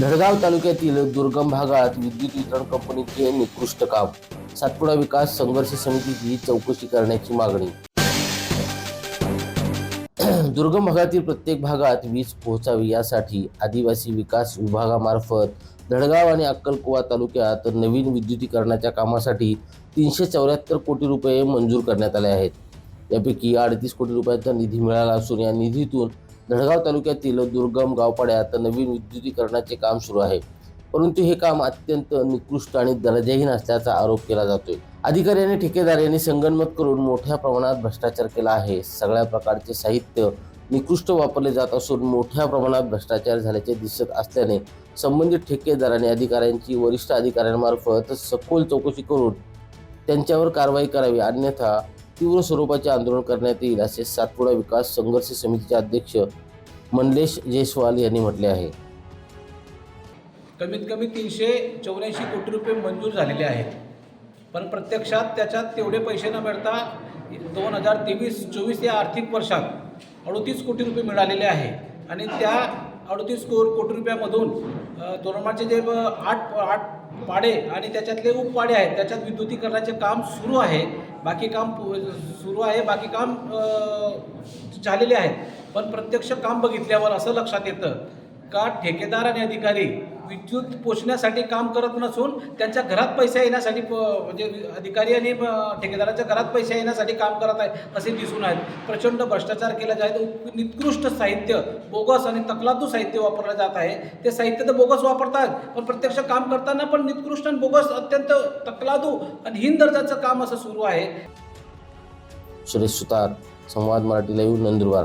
धडगाव तालुक्यातील दुर्गम भागात विद्युत वितरण कंपनीचे निकृष्ट काम. सातपुडा विकास संघर्ष समितीची चौकशी करण्याची मागणी. दुर्गम भागातील प्रत्येक भागात वीज पोहोचावी यासाठी आदिवासी विकास विभागामार्फत धडगाव आणि अक्कलकुवा तालुक्यात नवीन विद्युतीकरणाच्या कामासाठी तीनशे चौऱ्याहत्तर कोटी रुपये मंजूर करण्यात आले आहेत. यापैकी अडतीस कोटी रुपयांचा निधी मिळाला असून या निधीतून धडगाव तालुक्यातील दुर्गम गावपाड्यात नवीन विद्युतीकरणाचे काम सुरू आहे. परंतु हे काम अत्यंत निकृष्ट आणि दर्जाहीन असल्याचा आरोप केला जातोय. अधिकारी आणि ठेकेदार यांनी संगणमत करून मोठ्या प्रमाणात भ्रष्टाचार केला आहे. सगळ्या प्रकारचे साहित्य निकृष्ट वापरले जात असून मोठ्या प्रमाणात भ्रष्टाचार झाल्याचे दिसत असल्याने संबंधित ठेकेदार आणि अधिकाऱ्यांची वरिष्ठ अधिकाऱ्यांमार्फत सखोल चौकशी करून त्यांच्यावर कारवाई करावी अन्यथा तीव्र स्वरूपाचे आंदोलन करण्यात येईल असे सातपुडा विकास संघर्ष समितीचे अध्यक्ष मनलेश जयस्वाल यांनी म्हटले आहे. कमीत कमी तीनशे चौऱ्याऐंशी कोटी रुपये मंजूर झालेले आहेत. पण प्रत्यक्षात त्याच्यात तेवढे पैसे न मिळता दोन हजार तेवीस चोवीस या आर्थिक वर्षात अडतीस कोटी रुपये मिळालेले आहे. आणि त्या अडतीस को कोटी रुपयामधून तोरणमाचे तोरणाचे जे आठ आठ पाडे आणि त्याच्यातले उपपाडे आहेत त्याच्यात विद्युतीकरणाचे काम सुरू आहे बाकी काम पु- सुरू आहे बाकी काम झालेले आहेत. पण प्रत्यक्ष काम बघितल्यावर असं लक्षात येतं का ठेकेदार आणि अधिकारी विद्युत पोचण्यासाठी काम करत नसून त्यांच्या घरात पैसे येण्यासाठी प- म्हणजे अधिकारी आणि ठेकेदाराच्या घरात पैसे येण्यासाठी काम करत आहे असे दिसून आहेत. प्रचंड भ्रष्टाचार केला जात आहे. निकृष्ट साहित्य बोगस आणि तकलादू साहित्य वापरलं जात आहे. ते साहित्य तर बोगस वापरतात पण प्रत्यक्ष काम करताना पण निकृष्ट आणि बोगस अत्यंत तकलादू आणि हिन दर्जाचं काम असं सुरू आहे. सुरेश सुतार संवाद मराठी लाईव्ह नंदुरबार.